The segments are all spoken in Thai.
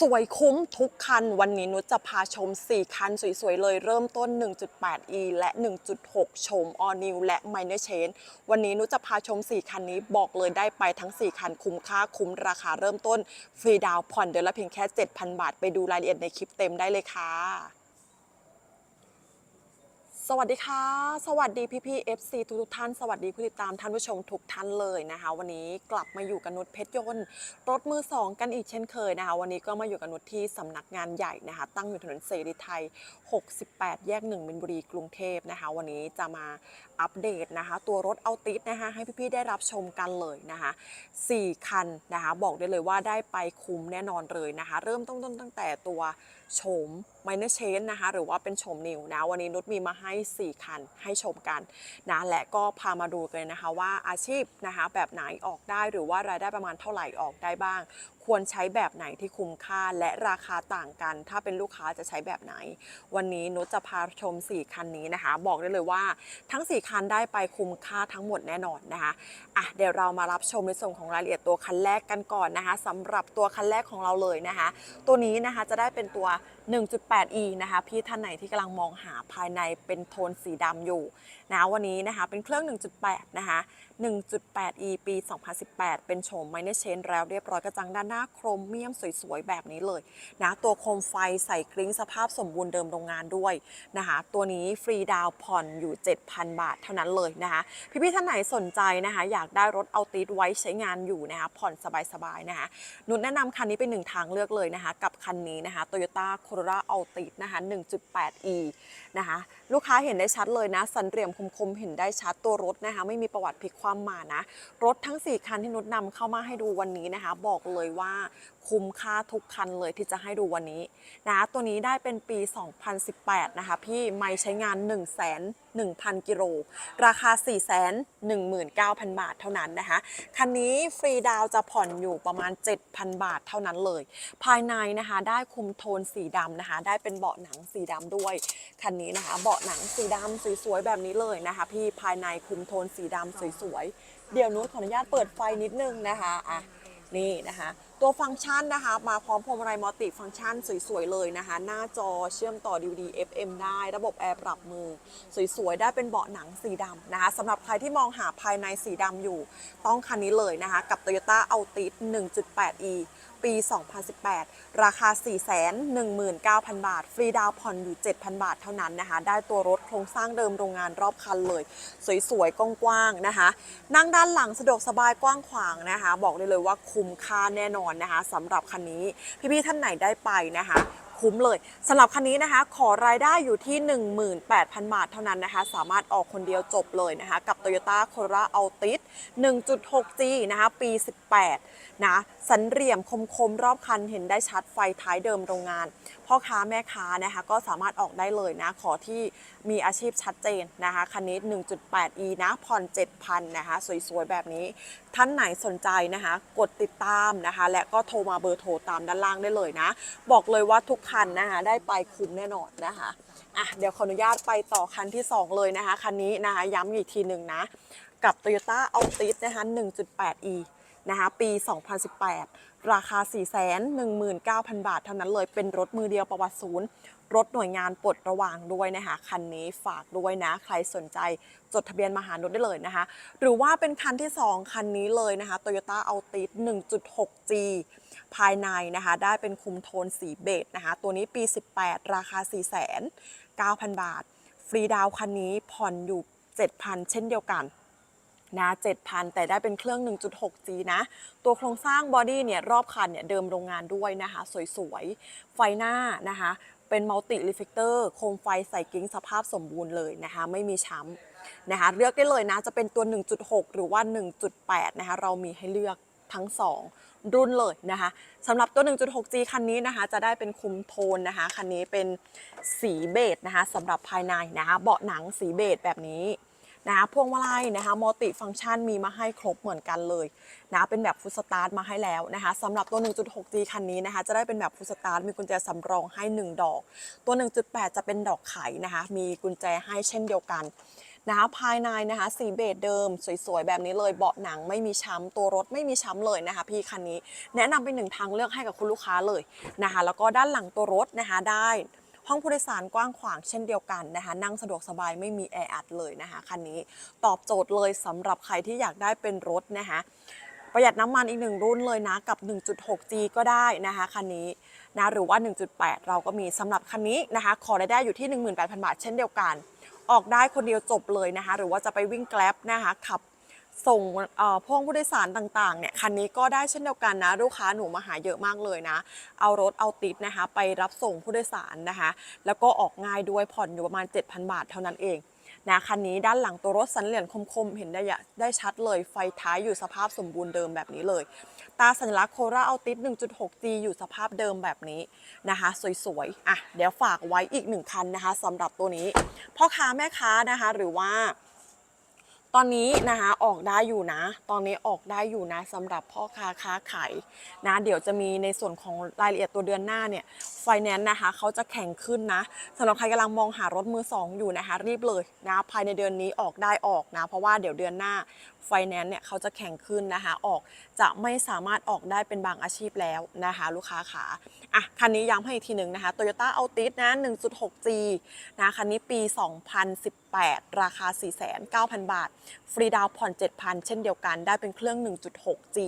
สวยคุ้มทุกคัน วันนี้นุชจะพาชม 4 คันสวยๆ เลยเริ่มต้น 1.8e และ 1.6 ชม all new และ minor change วันนี้นุชจะพาชม 4 คันนี้บอกเลยได้ไปทั้ง 4 คันคุ้มค่าคุ้มราคาเริ่มต้น ฟรีดาวผ่อนเดือนละเพียงแค่ 7,000 บาท ไปดูรายละเอียดในคลิปเต็มได้เลยค่ะ สวัสดีค่ะ สวัสดีพี่พี่ๆ FC ทุกทุกท่าน สวัสดีผู้ติดตามท่านผู้ชมทุกท่านเลยนะคะ วันนี้กลับมาอยู่กับนุชเพชรยนต์รถมือสองกันอีกเช่นเคยนะคะ วันนี้ก็มาอยู่กับนุชที่สำนักงานใหญ่นะคะ ตั้งอยู่ถนนเสรีไทย 68 แยก1มินบุรีกรุงเทพนะคะ วันนี้จะมาอัปเดตนะคะ ตัวรถเอาติสนะคะ ให้พี่ๆได้รับชมกันเลยนะคะ4คันนะคะ บอกได้เลยว่าได้ไปคุ้มแน่นอนเลยนะคะ เริ่มต้นตั้งแต่ตัวโฉม minor change นะคะ หรือว่าเป็นโฉมนิวนะ วันนี้นุชมีมาให้4 คันให้ชมกันนะและก็พามาดูกันนะคะว่าอาชีพนะคะแบบไหนออกได้หรือว่ารายได้ประมาณเท่าไหร่ออกได้บ้างควรใช้แบบไหนที่คุ้มค่าและราคาต่างกัน ถ้าเป็นลูกค้าจะใช้แบบไหน วันนี้นุชจะพาชม 4 คันนี้นะคะ บอกได้เลยว่าทั้ง 4 คันได้ไปคุ้มค่าทั้งหมดแน่นอนนะคะอะเดี๋ยวเรามารับชมในส่วนของรายละเอียดตัวคันแรกกันก่อนนะคะสำหรับตัวคันแรกของเราเลยนะคะ ตัวนี้นะคะจะได้เป็นตัว 1.8e นะคะ พี่ท่านไหนที่กำลังมองหาภายในเป็นโทนสีดำอยู่นะวันนี้นะคะเป็นเครื่อง 1.8 นะคะ 1.8e ปี 2018 เป็นโฉม minor change แล้วเรียบร้อยกระจังด้านหน้าโครเมียมสวยๆ แบบนี้เลยนะตัวโคมไฟใส่กริ้งสภาพสมบูรณ์เดิมโรงงานด้วยนะคะตัวนี้ฟรีดาวผ่อนอยู่ 7,000 บาทเท่านั้นเลยนะคะพี่ๆท่านไหนสนใจนะคะอยากได้รถเอาติดไว้ใช้งานอยู่นะคะผ่อนสบายๆนะคะนุชแนะนำคันนี้เป็นหนึ่งทางเลือกเลยนะคะกับคันนี้นะคะ Toyota Corolla Altis นะคะ 1.8e นะคะ ลูกค้าเห็นได้ชัดเลยนะ สันเหลี่ยมคมๆเห็นได้ชัดตัวรถนะคะ ไม่มีประวัติพลิกความมานะ รถทั้ง 4 คันที่นุชนำเข้ามาให้ดูวันนี้นะคะ บอกเลยว่าคุ้มค่าทุกคันเลยที่จะให้ดูวันนี้นะตัวนี้ได้เป็นปี 2018 นะคะ พี่ไม่ใช้งาน1 1 0 0 0 กิโล ราคา 4 1 9 0 0 0 บาทเท่านั้นนะคะ คันนี้ฟรีดาวจะผ่อนอยู่ประมาณ 7,000 บาทเท่านั้นเลย ภายในนะคะได้คุมโทนสีดำนะคะ ได้เป็นเบาะหนังสีดำด้วย คันนี้นะคะเบาะหนังสีดำสวยๆแบบนี้เลยนะคะ พี่ภายในคุมโทนสีดำสวยๆ เดี๋ยวนุชขออนุญาตเปิดไฟนิดนึงนะคะอะนี่นะคะ ตัวฟังก์ชันนะคะ มาพร้อมพวงมาลัยมัลติฟังก์ชันสวยๆเลยนะคะ หน้าจอเชื่อมต่อ DVD FM ได้ ระบบแอร์ปรับมือ สวยๆ ได้เป็นเบาะหนังสีดำนะคะสำหรับใครที่มองหาภายในสีดำอยู่ ต้องคันนี้เลยนะคะ กับ Toyota Altis 1.8e ปี 2018 ราคา 419,000 บาท ฟรีดาวน์ผ่อนอยู่ 7,000 บาทเท่านั้นนะคะ ได้ตัวรถโครงสร้างเดิมโรงงานรอบคันเลย สวยๆ กว้างๆ นะคะ นั่งด้านหลังสะดวกสบายกว้างขวางนะคะ บอกได้เลยว่าคุ้มค่าแน่นอนนะคะสำหรับคันนี้ พี่ๆ ท่านไหนได้ไปนะคะ คุ้มเลยสำหรับคันนี้นะคะ ขอรายได้อยู่ที่ 18,000 บาทเท่านั้นนะคะ สามารถออกคนเดียวจบเลยนะคะ กับ Toyota Corolla Altis 1.6G นะคะ ปี 18 นะ สันเหลี่ยมคมๆ รอบคันเห็นได้ชัดไฟท้ายเดิมโรงงาน พ่อค้าแม่ค้านะคะก็สามารถออกได้เลยนะ ขอที่มีอาชีพชัดเจนนะคะคันนี้ 1.8e นะผ่อน 7,000นะคะสวยๆ แบบนี้ ท่านไหนสนใจนะคะ กดติดตามนะคะ และก็โทรมาเบอร์โทรตามด้านล่างได้เลยนะ บอกเลยว่าทุกคันนะคะได้ไปคุ้มแน่นอนนะคะอะเดี๋ยวขออนุญาตไปต่อคันที่ 2 เลยนะคะ คันนี้นะคะย้ำอีกทีหนึ่งนะ กับ Toyota Altis นะคะ 1.8e นะคะปี 2018 ราคา 419,000 บาทเท่านั้นเลยเป็นรถมือเดียวประวัติศูนย์ รถหน่วยงานปลดระวางด้วยนะคะคันนี้ฝากด้วยนะ ใครสนใจจดทะเบียนมาหานุชได้เลยนะคะ หรือว่าเป็นคันที่ 2 คันนี้เลยนะคะ Toyota Altis 1.6G ภายในนะคะ ได้เป็นคุมโทนสีเบจนะคะ ตัวนี้ปี 18 ราคา 4,900บาท ฟรีดาวคันนี้ผ่อนอยู่ 7,000 เช่นเดียวกัน นะ7,000 แต่ได้เป็นเครื่อง 1.6G นะ ตัวโครงสร้างบอดี้เนี่ยรอบคันเนี่ยเดิมโรงงานด้วยนะคะ สวยๆ ไฟหน้านะคะ เป็นมัลติรีเฟกเตอร์โคมไฟใส่กิ้งสภาพสมบูรณ์เลยนะคะ ไม่มีช้ำนะคะ เลือกได้เลยนะ จะเป็นตัว 1.6 หรือว่า 1.8 นะคะ เรามีให้เลือกทั้ง 2 รุ่นเลยนะคะสำหรับตัว 1.6G คันนี้นะคะ จะได้เป็นคุมโทนนะคะ คันนี้เป็นสีเบจนะคะสำหรับภายในนะคะ เบาะหนังสีเบจแบบนี้ นะคะพวงมาลัยนะคะมัลติฟังก์ชันมีมาให้ครบเหมือนกันเลยนะเป็นแบบฟุตสตาร์ทมาให้แล้วนะคะสำหรับตัว 1.6G คันนี้นะคะจะได้เป็นแบบฟุตสตาร์ทมีกุญแจสำรองให้ 1 ดอก ตัว 1.8 จะเป็นดอกไขนะคะมีกุญแจให้เช่นเดียวกันนะคะภายในนะคะสีเบจเดิม สวยๆ แบบนี้เลยเบาะหนังไม่มีช้ำตัวรถไม่มีช้ำเลยนะคะ พี่คันนี้แนะนำเป็นหนึ่งทางเลือกให้กับคุณลูกค้าเลยนะคะแล้วก็ด้านหลังตัวรถนะคะได้ ห้องผู้โดยสารกว้างขวางเช่นเดียวกันนะคะ นั่งสะดวกสบายไม่มีแออัดเลยนะคะคันนี้ตอบโจทย์เลยสำหรับใครที่อยากได้เป็นรถนะคะประหยัดน้ำมันอีกหนึ่งรุ่นเลยนะกับ 1.6G ก็ได้นะคะคันนี้นะหรือว่า 1.8 เราก็มีสำหรับคันนี้นะคะ ขอได้ได้อยู่ที่ 18,000 บาทเช่นเดียวกัน ออกได้คนเดียวจบเลยนะคะ หรือว่าจะไปวิ่งแกล็บนะคะขับ ส่งพ่วงผู้โดยสารต่างๆเนี่ยคันนี้ก็ได้เช่นเดียวกันนะลูกค้าหนูมาหาเยอะมากเลยนะ เอารถเอาติดนะคะไปรับส่งผู้โดยสารนะคะ แล้วก็ออกง่ายด้วยผ่อนอยู่ประมาณ 7,000 บาทเท่านั้นเองนะคันนี้ด้านหลังตัวรถสันเหลี่ยมคมๆ เห็นได้ได้ชัดเลยไฟท้ายอยู่สภาพสมบูรณ์เดิมแบบนี้เลย ตาสัญลักษณ์โคราเอาติด 1.6G อยู่สภาพเดิมแบบนี้นะคะ สวยๆ อะ เดี๋ยวฝากไว้อีกหนึ่งคันนะคะสำหรับตัวนี้ พ่อค้าแม่ค้านะคะหรือว่า ตอนนี้นะคะออกได้อยู่นะ ตอนนี้ออกได้อยู่นะสำหรับพ่อค้าค้าขายนะเดี๋ยวจะมีในส่วนของรายละเอียดตัวเดือนหน้าเนี่ยไฟแนนซ์นะคะเขาจะแข่งขึ้นนะสำหรับใครกำลังมองหารถมือสองอยู่นะคะรีบเลยนะภายในเดือนนี้ออกได้ออกนะ เพราะว่าเดี๋ยวเดือนหน้าไฟแนนซ์เนี่ยเขาจะแข่งขึ้นนะคะออก จะไม่สามารถออกได้เป็นบางอาชีพแล้วนะคะลูกค้าขาอะคันนี้ย้ำให้อีกทีหนึ่งนะคะ Toyota Altis นะ 1.6G นะคันนี้ปี 2018 ราคา 4,900บาท ฟรีดาวผ่อน 7,000 เช่นเดียวกันได้เป็นเครื่อง 1.6G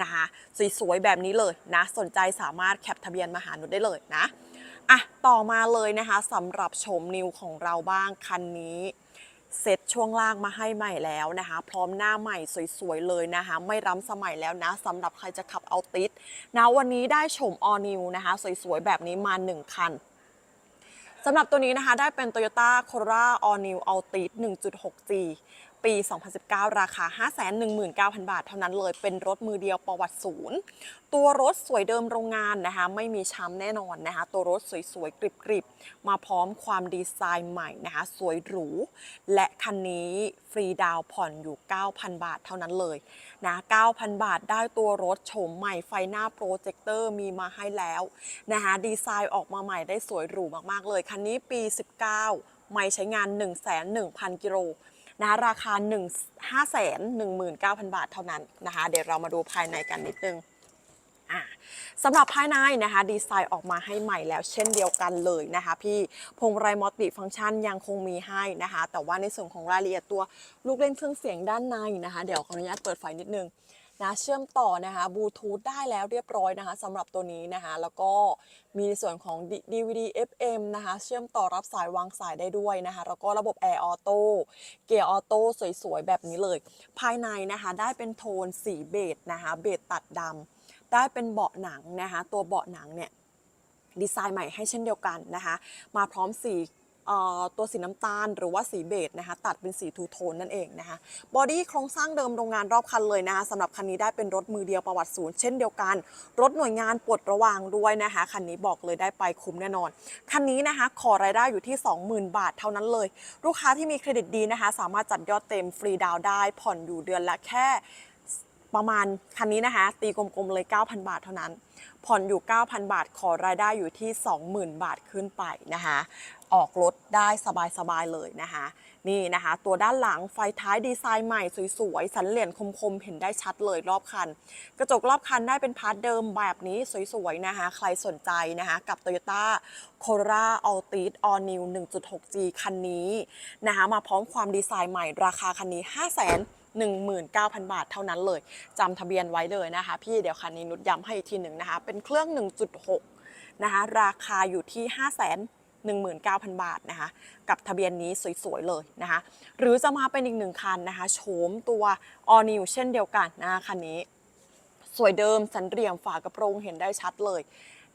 นะคะสวยๆแบบนี้เลยนะ สนใจสามารถแคปทะเบียนมาหาหนุได้เลยนะอะต่อมาเลยนะคะสำหรับโฉมนิวของเราบ้างคันนี้ เซ็ตช่วงล่างมาให้ใหม่แล้วนะคะ พร้อมหน้าใหม่สวยๆเลยนะคะ ไม่ร้ำสมัยแล้วนะสำหรับใครจะขับเอาติดนะวันนี้ได้ชมออนิวนะคะ สวยๆ แบบนี้มา 1 คันสำหรับตัวนี้นะคะได้เป็น Toyota Corolla All New Altis 1.6G ปี 2019 ราคา 519,000 บาท เท่านั้นเลย เป็นรถมือเดียวประวัติศูนย์ ตัวรถสวยเดิมโรงงานนะคะ ไม่มีช้ำแน่นอนนะคะ ตัวรถสวยๆ กริบๆ มาพร้อมความดีไซน์ใหม่นะคะ สวยหรู และคันนี้ฟรีดาวผ่อนอยู่ 9,000 บาทเท่านั้นเลยนะ 9,000 บาทได้ตัวรถโฉมใหม่ไฟหน้าโปรเจคเตอร์มีมาให้แล้วนะคะดีไซน์ออกมาใหม่ได้สวยหรูมากๆเลย คันนี้ปี 19 ไม่ใช้งาน 1,100,000 กิโล นะคะราคา 1 5 1 9 0 0 0 บาทเท่านั้นนะคะ เดี๋ยวเรามาดูภายในกันนิดนึงสำหรับภายในนะคะดีไซน์ออกมาให้ใหม่แล้วเช่นเดียวกันเลยนะคะพี่พวงไรมอสติฟังก์ชันยังคงมีให้นะคะ แต่ว่าในส่วนของรายละเอียดตัวลูกเล่นเครื่องเสียงด้านในนะคะ เดี๋ยวขออนุญาตเปิดไฟนิดนึง นะเชื่อมต่อนะคะบลูทูธได้แล้วเรียบร้อยนะคะสำหรับตัวนี้นะคะ แล้วก็มีในส่วนของ DVD FM นะคะเชื่อมต่อรับสายวางสายได้ด้วยนะคะแล้วก็ระบบ Air Auto เกียร์ออโต้สวยๆ แบบนี้เลย ภายในนะคะได้เป็นโทนสีเบจนะคะเบจตัดดำได้เป็นเบาะหนังนะคะตัวเบาะหนังเนี่ยดีไซน์ใหม่ให้เช่นเดียวกันนะคะ มาพร้อมสี ตัวสีน้ำตาลหรือว่าสีเบจนะคะตัดเป็นสีทูโทนนั่นเองนะคะบอดี้โครงสร้างเดิมโรงงานรอบคันเลยนะคะสำหรับคันนี้ได้เป็นรถมือเดียวประวัติศูนย์เช่นเดียวกัน รถหน่วยงานปลดระวางด้วยนะคะคันนี้บอกเลยได้ไปคุ้มแน่นอน คันนี้นะคะขอรายได้อยู่ที่ 20,000 บาทเท่านั้นเลย ลูกค้าที่มีเครดิตดีนะคะ สามารถจัดยอดเต็มฟรีดาวได้ผ่อนอยู่เดือนละแค่ประมาณคันนี้นะคะ ตีกลมๆเลย 9,000 บาทเท่านั้น ผ่อนอยู่ 9,000 บาท ขอรายได้อยู่ที่ 20,000 บาทขึ้นไปนะคะ ออกรถได้สบายๆเลยนะคะ นี่นะคะ ตัวด้านหลังไฟท้ายดีไซน์ใหม่สวยๆ สันเหลี่ยมคมๆ เห็นได้ชัดเลยรอบคัน กระจกรอบคันได้เป็นพาร์ทเดิมแบบนี้สวยๆนะคะ ใครสนใจนะคะ กับ Toyota Corolla Altis All New 1.6G คันนี้นะคะ มาพร้อมความดีไซน์ใหม่ราคาคันนี้ 5 0 0 0 0 19,000 บาทเท่านั้นเลย จำทะเบียนไว้เลยนะคะ พี่เดี๋ยวคันนี้นุชย้ำให้อีกทีหนึ่งนะคะ เป็นเครื่อง 1.6 นะคะ ราคาอยู่ที่ 5 0 0 0 0 19,000 บาทนะคะกับทะเบียนนี้สวยๆเลยนะคะหรือจะมาเป็นอีกหนึ่งคันนะคะโฉมตัว All New เช่นเดียวกันนะคะคันนี้สวยเดิมสันเหลี่ยมฝากระโปรงเห็นได้ชัดเลย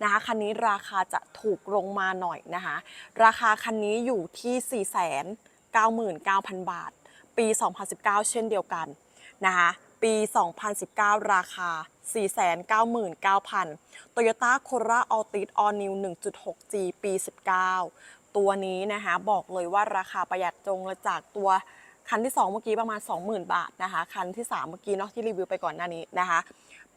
นะคะคันนี้ราคาจะถูกลงมาหน่อยนะคะราคาคันนี้อยู่ที่ 499,000 บาท ปี 2019 เช่นเดียวกันนะคะ ปี 2019 ราคา 499,000 Toyota Corolla Altis All New 1.6G ปี 19 ตัวนี้นะคะบอกเลยว่าราคาประหยัดจงมาจากตัวคันที่ 2 เมื่อกี้ประมาณ 20,000 บาทนะคะ คันที่ 3 เมื่อกี้เนาะที่รีวิวไปก่อนหน้านี้นะคะ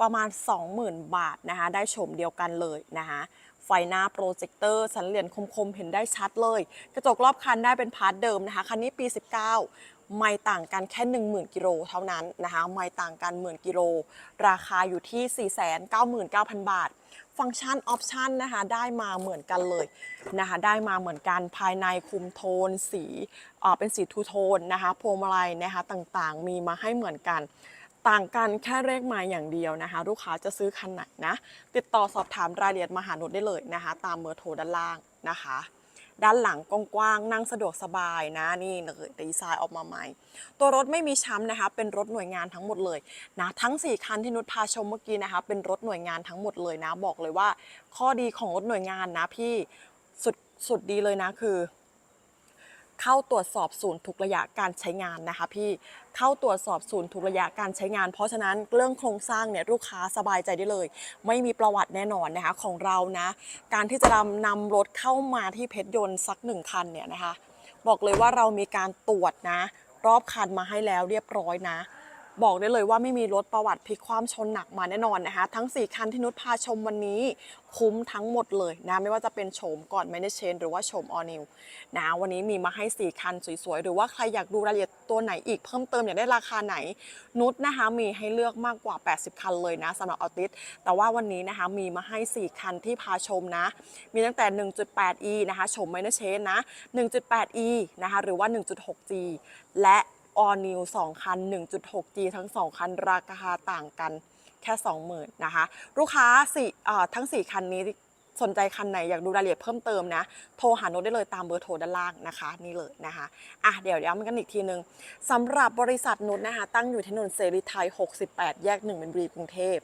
ประมาณ 20,000 บาทนะคะ ได้ชมเดียวกันเลยนะคะไฟหน้าโปรเจคเตอร์สันเหรียญคมๆ เห็นได้ชัดเลย กระจกรอบคันได้เป็นพาร์ทเดิมนะคะ คันนี้ปี 19 ไม่ต่างกันแค่ 10,000 กิโลเท่านั้นนะคะ ไม่ต่างกันหมื่นกิโล ราคาอยู่ที่ 499,000 บาท ฟังก์ชันออปชันนะคะได้มาเหมือนกันเลยนะคะ ได้มาเหมือนกันภายในคุมโทน สีเป็นสีทูโทนนะคะพวงมาลัยนะคะต่างๆ มีมาให้เหมือนกันต่างกันแค่เลขหมายอย่างเดียวนะคะ ลูกค้าจะซื้อคันไหนนะ ติดต่อสอบถามรายละเอียดมาหานุชได้เลยนะคะ ตามเบอร์โทรด้านล่างนะคะ ด้านหลังกว้างๆนั่งสะดวกสบายนะนี่เลยดีไซน์ออกมาใหม่ ตัวรถไม่มีช้ำนะคะ เป็นรถหน่วยงานทั้งหมดเลยนะทั้ง 4 คันที่นุชพาชมเมื่อกี้นะคะ เป็นรถหน่วยงานทั้งหมดเลยนะ บอกเลยว่า ข้อดีของรถหน่วยงานนะพี่สุดสุดดีเลยนะคือ เข้าตรวจสอบศูนย์ทุกระยะการใช้งานนะคะพี่เข้าตรวจสอบศูนย์ทุกระยะการใช้งาน เพราะฉะนั้นเรื่องโครงสร้างเนี่ยลูกค้าสบายใจได้เลย ไม่มีประวัติแน่นอนนะคะของเรานะการที่จะนำรถเข้ามาที่เพชรยนต์สักหนึ่งคันเนี่ยนะคะ บอกเลยว่าเรามีการตรวจนะ รอบคันมาให้แล้วเรียบร้อยนะ บอกได้เลยว่าไม่มีรถประวัติพลิกความชนหนักมาแน่นอนนะคะ ทั้ง 4 คันที่นุชพาชมวันนี้คุ้มทั้งหมดเลยนะ ไม่ว่าจะเป็นโฉมก่อนไม่ได้เชนหรือว่าโฉมออนิวนะ วันนี้มีมาให้ 4 คันสวยๆ หรือว่าใครอยากดูรายละเอียดตัวไหนอีกเพิ่มเติมอยากได้ราคาไหน นุชนะคะมีให้เลือกมากกว่า 80 คันเลยนะสำหรับออติสแต่ว่าวันนี้นะคะมีมาให้ 4 คันที่พาชมนะ มีตั้งแต่ 1.8e นะคะโฉมไม่ได้เชนนะ 1.8e นะคะหรือว่า 1.6g และ all new 2 คัน 1.6G ทั้ง 2 คัน ราคาต่างกันแค่ 20,000นะคะ ลูกค้าสี่ทั้ง 4 คันนี้ สนใจคันไหนอยากดูรายละเอียดเพิ่มเติมนะ โทรหาโน้ตได้เลยตามเบอร์โทรด้านล่างนะคะนี่เลยนะคะอะเดี๋ยวย้ำกันอีกทีนึงสำหรับบริษัทนุชนะคะ ตั้งอยู่ถนนเสรีไทย 68 แยก1เป็นบุรีกรุงเทพ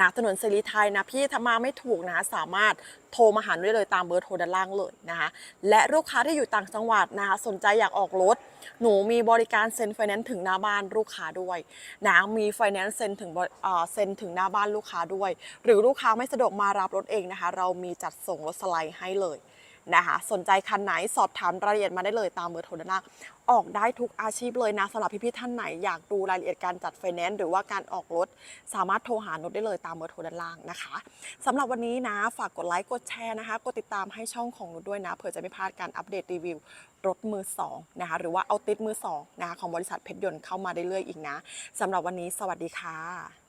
นะถนนเสรีไทยนะพี่ถ้ามาไม่ถูกนะสามารถโทรมาหาได้เลยตามเบอร์โทรด้านล่างเลยนะคะและลูกค้าที่อยู่ต่างจังหวัดนะคะสนใจอยากออกรถ หนูมีบริการเซ็นไฟแนนซ์ถึงหน้าบ้านลูกค้าด้วยนะมีไฟแนนซ์เซ็นถึงบริเอ่อเซ็นถึงหน้าบ้านลูกค้าด้วย หรือลูกค้าไม่สะดวกมารับรถเองนะคะ เรามีจัดส่งรถสไลด์ให้เลยนะคะสนใจคันไหนสอบถามรายละเอียดมาได้เลยตามเบอร์โทรด้านล่างออกได้ทุกอาชีพเลยนะสำหรับพี่ๆท่านไหนอยากดูรายละเอียดการจัดไฟแนนซ์หรือว่าการออกรถ สามารถโทรหานุชได้เลยตามเบอร์โทรด้านล่างนะคะสำหรับวันนี้นะฝากกดไลค์กดแชร์นะคะกดติดตามให้ช่องของนุชด้วยนะเผื่อจะไม่พลาดการอัปเดตรีวิวรถมือสองนะคะหรือว่าเอาติดมือสองนะคะของบริษัทเพชรยนต์เข้ามาได้เรื่อยอีกนะสำหรับวันนี้สวัสดีค่ะ